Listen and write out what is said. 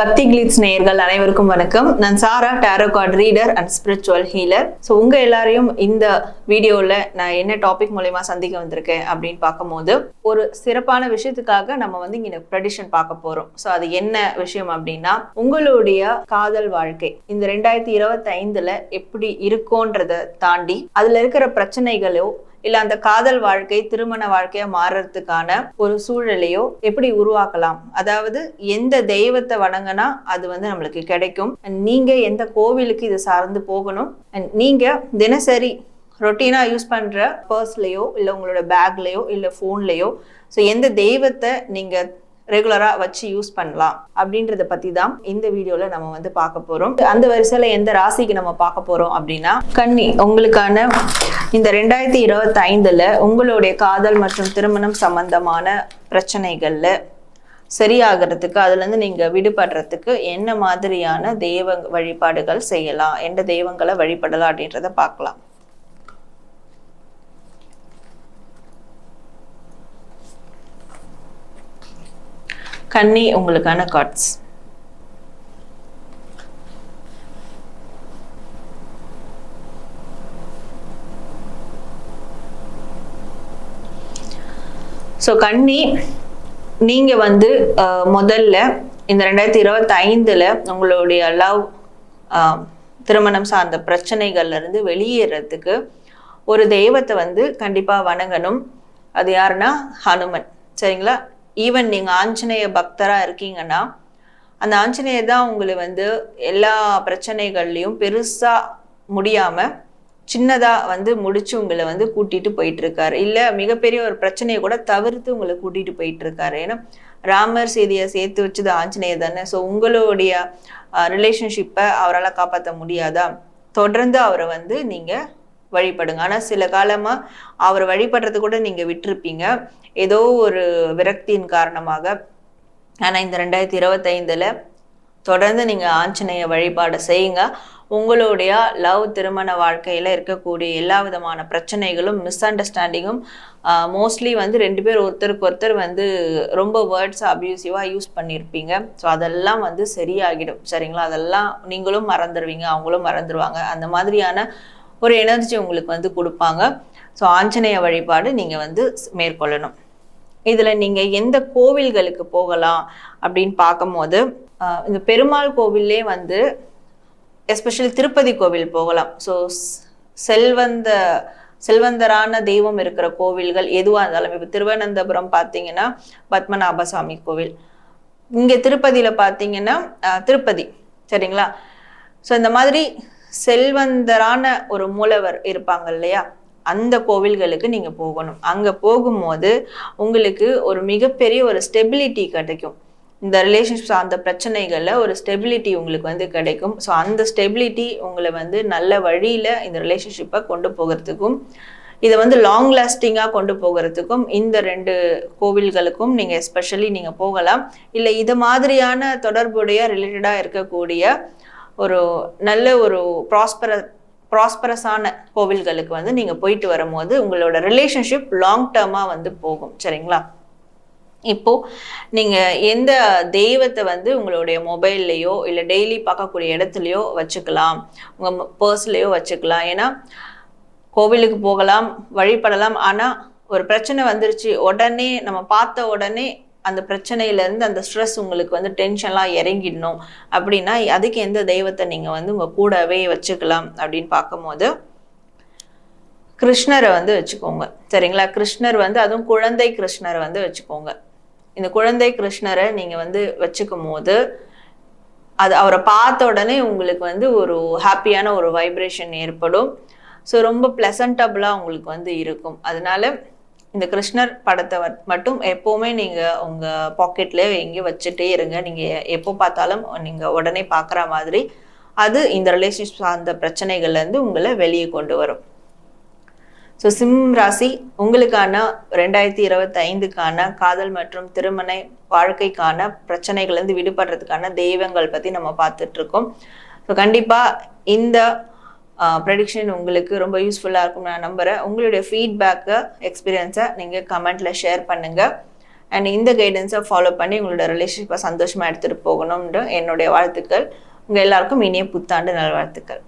பக்தி கிளிட்ஸ் நேயர்கள் அனைவருக்கும் வணக்கம். நான் Sara tarot card reader and spiritual healer so உங்கள் எல்லாரையும் இந்த வீடியோவில் நான் என்ன டாபிக் மூலயமா சந்திக்க வந்திருக்கேன் அப்படின்னு பார்க்கும்போது ஒரு சிறப்பான விஷயத்துக்காக நம்ம வந்து இங்கே ப்ரெடிஷன் பார்க்க போகிறோம் ஸோ அது என்ன விஷயம் அப்படின்னா உங்களுடைய காதல் வாழ்க்கை இந்த ரெண்டாயிரத்தி இருபத்தி ஐந்தில் எப்படி இருக்கோன்றதை தாண்டி அதில் இருக்கிற பிரச்சனைகளோ இல்ல அந்த காதல் வாழ்க்கை திருமண வாழ்க்கையா மாறுறதுக்கான ஒரு சூழலையோ எப்படி உருவாக்கலாம்? அதாவது எந்த தெய்வத்தை வணங்கினா அது வந்து நம்மளுக்கு கிடைக்கும். நீங்க எந்த கோவிலுக்கு இது சார்ந்து போகணும்? நீங்க தினசரி ரொட்டீனா யூஸ் பண்ற பர்ஸ்லயோ இல்ல உங்களோட பேக்லயோ இல்ல போன்லயோ ஸோ எந்த தெய்வத்தை நீங்க ரெகுலராக வச்சு யூஸ் பண்ணலாம். அப்படின்றத பத்தி தான் இந்த வீடியோல நம்ம வந்து பார்க்க போறோம். அந்த வரிசையில எந்த ராசிக்கு நம்ம பார்க்க போறோம் அப்படின்னா கன்னி உங்களுக்கான இந்த ரெண்டாயிரத்தி இருபத்தி ஐந்துல உங்களுடைய காதல் மற்றும் திருமணம் சம்பந்தமான பிரச்சனைகள்ல சரியாகிறதுக்கு அதுலேருந்து நீங்கள் விடுபடுறதுக்கு என்ன மாதிரியான தெய்வ வழிபாடுகள் செய்யலாம் எந்த தெய்வங்களை வழிபடலாம் அப்படின்றத பார்க்கலாம். கன்னி உங்களுக்கான கார்ட்ஸ் ஸோ கன்னி நீங்க வந்து முதல்ல இந்த ரெண்டாயிரத்தி இருபத்தி ஐந்துல உங்களுடைய லவ் திருமணம் சார்ந்த பிரச்சனைகள்ல இருந்து வெளியேறதுக்கு ஒரு தெய்வத்தை வந்து கண்டிப்பா வணங்கணும். அது யாருன்னா ஹனுமன். சரிங்களா? ஈவன் நீங்கள் ஆஞ்சநேய பக்தராக இருக்கீங்கன்னா அந்த ஆஞ்சநேயர் தான் உங்களை வந்து எல்லா பிரச்சனைகள்லையும் பெருசாக முடியாமல் சின்னதாக வந்து முடிச்சு உங்களை வந்து கூட்டிகிட்டு போயிட்டுருக்காரு. இல்லை மிகப்பெரிய ஒரு பிரச்சனையை கூட தவிர்த்து உங்களை கூட்டிகிட்டு போயிட்டுருக்காரு. ஏன்னா ராமர் செய்தியை சேர்த்து வச்சது ஆஞ்சநேயர் தானே. ஸோ உங்களுடைய ரிலேஷன்ஷிப்பை அவரால் காப்பாற்ற முடியாதா? தொடர்ந்து அவரை வந்து நீங்கள் வழிபடுங்க. ஆனால் சில காலமா அவரை வழிபடுறது கூட நீங்கள் விட்டுருப்பீங்க. ஏதோ ஒரு விரக்தியின் காரணமாக. ஆனால் இந்த ரெண்டாயிரத்தி இருபத்தைந்துல தொடர்ந்து நீங்கள் ஆஞ்சநேய வழிபாடு செய்யுங்க. உங்களுடைய லவ் திருமண வாழ்க்கையில இருக்கக்கூடிய எல்லா விதமான பிரச்சனைகளும் மிஸ் அண்டர்ஸ்டாண்டிங்கும் மோஸ்ட்லி வந்து ரெண்டு பேர் ஒருத்தருக்கு ஒருத்தர் வந்து ரொம்ப வேர்ட்ஸ் அப்யூசிவாக யூஸ் பண்ணியிருப்பீங்க ஸோ அதெல்லாம் வந்து சரியாகிடும். சரிங்களா? அதெல்லாம் நீங்களும் மறந்துடுவீங்க அவங்களும் மறந்துடுவாங்க அந்த மாதிரியான ஒரு எனர்ஜி உங்களுக்கு வந்து கொடுப்பாங்க. ஸோ ஆஞ்சநேய வழிபாடு நீங்கள் வந்து மேற்கொள்ளணும். இதில் நீங்கள் எந்த கோவில்களுக்கு போகலாம் அப்படின்னு பார்க்கும்போது இந்த பெருமாள் கோவிலே வந்து எஸ்பெஷலி திருப்பதி கோவில் போகலாம். ஸோ செல்வந்த செல்வந்தரான தெய்வம் இருக்கிற கோவில்கள் எதுவாக இருந்தாலும் இப்போ திருவனந்தபுரம் பார்த்தீங்கன்னா பத்மநாப சுவாமி கோவில். இங்கே திருப்பதியில் பார்த்தீங்கன்னா திருப்பதி. சரிங்களா? ஸோ இந்த மாதிரி செல்வந்தரான ஒரு மூலவர் இருப்பாங்க இல்லையா? அந்த கோவில்களுக்கு நீங்க போகணும். அங்க போகும்போது உங்களுக்கு ஒரு மிகப்பெரிய ஒரு ஸ்டெபிலிட்டி கிடைக்கும். இந்த ரிலேஷன்ஷிப் அந்த பிரச்சனைகள்ல ஒரு ஸ்டெபிலிட்டி உங்களுக்கு வந்து கிடைக்கும். ஸோ அந்த ஸ்டெபிலிட்டி உங்களை வந்து நல்ல வழியில இந்த ரிலேஷன்ஷிப்பை கொண்டு போகிறதுக்கும் இதை வந்து லாங் லாஸ்டிங்காக கொண்டு போகிறதுக்கும் இந்த ரெண்டு கோவில்களுக்கும் நீங்கள் எஸ்பெஷலி நீங்கள் போகலாம். இல்லை இது மாதிரியான தொடர்புடைய ரிலேட்டடாக இருக்கக்கூடிய ஒரு நல்ல ஒரு ப்ராஸ்பர ப்ராஸ்பரஸான கோவில்களுக்கு வந்து நீங்கள் போயிட்டு வரும்போது உங்களோட ரிலேஷன்ஷிப் லாங் டேர்மாக வந்து போகும். சரிங்களா? இப்போ நீங்கள் எந்த தெய்வத்தை வந்து உங்களுடைய மொபைல்லையோ இல்லை டெய்லி பார்க்கக்கூடிய இடத்துலையோ வச்சுக்கலாம். உங்கள் பர்ஸ்லேயோ வச்சுக்கலாம். ஏன்னா கோவிலுக்கு போகலாம் வழிபடலாம். ஆனால் ஒரு பிரச்சனை வந்துருச்சு. உடனே நம்ம பார்த்த உடனே அந்த பிரச்சனையிலேருந்து அந்த ஸ்ட்ரெஸ் உங்களுக்கு வந்து டென்ஷன்லாம் இறங்கிடணும். அப்படின்னா அதுக்கு எந்த தெய்வத்தை நீங்கள் வந்து உங்கள் கூடவே வச்சுக்கலாம் அப்படின்னு பார்க்கும்போது கிருஷ்ணரை வந்து வச்சுக்கோங்க. சரிங்களா? கிருஷ்ணர் வந்து அதுவும் குழந்தை கிருஷ்ணரை வந்து வச்சுக்கோங்க. இந்த குழந்தை கிருஷ்ணரை நீங்கள் வந்து வச்சுக்கும் போது அது அவரை பார்த்த உடனே உங்களுக்கு வந்து ஒரு ஹாப்பியான ஒரு வைப்ரேஷன் ஏற்படும். ஸோ ரொம்ப ப்ளசண்டபுளாக உங்களுக்கு வந்து இருக்கும். அதனால இந்த கிருஷ்ணர் படத்தை வ- மட்டும் எப்போவுமே நீங்கள் உங்கள் பாக்கெட்லேயே எங்கேயும் வச்சுட்டே இருங்க. நீங்கள் எப்போ பார்த்தாலும் நீங்கள் உடனே பார்க்குற மாதிரி அது இந்த ரிலேஷன்ஷிப் சார்ந்த பிரச்சனைகள்லேருந்து உங்களை வெளியே கொண்டு வரும். ஸோ சிம் ராசி உங்களுக்கான ரெண்டாயிரத்தி இருபத்தி ஐந்துக்கான காதல் மற்றும் திருமண வாழ்க்கைக்கான பிரச்சனைகள்லேருந்து விடுபடுறதுக்கான தெய்வங்கள் பற்றி நம்ம பார்த்துட்ருக்கோம். ஸோ கண்டிப்பாக இந்த ப்ரெடிக்ஷன் உங்களுக்கு ரொம்ப யூஸ்ஃபுல்லாக இருக்கும் நான் நம்புகிறேன் உங்களுடைய ஃபீட்பேக்கை எக்ஸ்பீரியன்ஸை நீங்கள் கமெண்ட்டில் ஷேர் பண்ணுங்கள் அண்ட் இந்த கைடன்ஸை ஃபாலோ பண்ணி உங்களோட ரிலேஷன்ஷிப்பை சந்தோஷமாக எடுத்துகிட்டு போகணும்ன்ற என்னுடைய வாழ்த்துக்கள். உங்கள் எல்லாருக்கும் இனிய புத்தாண்டு நல்வாழ்த்துக்கள்.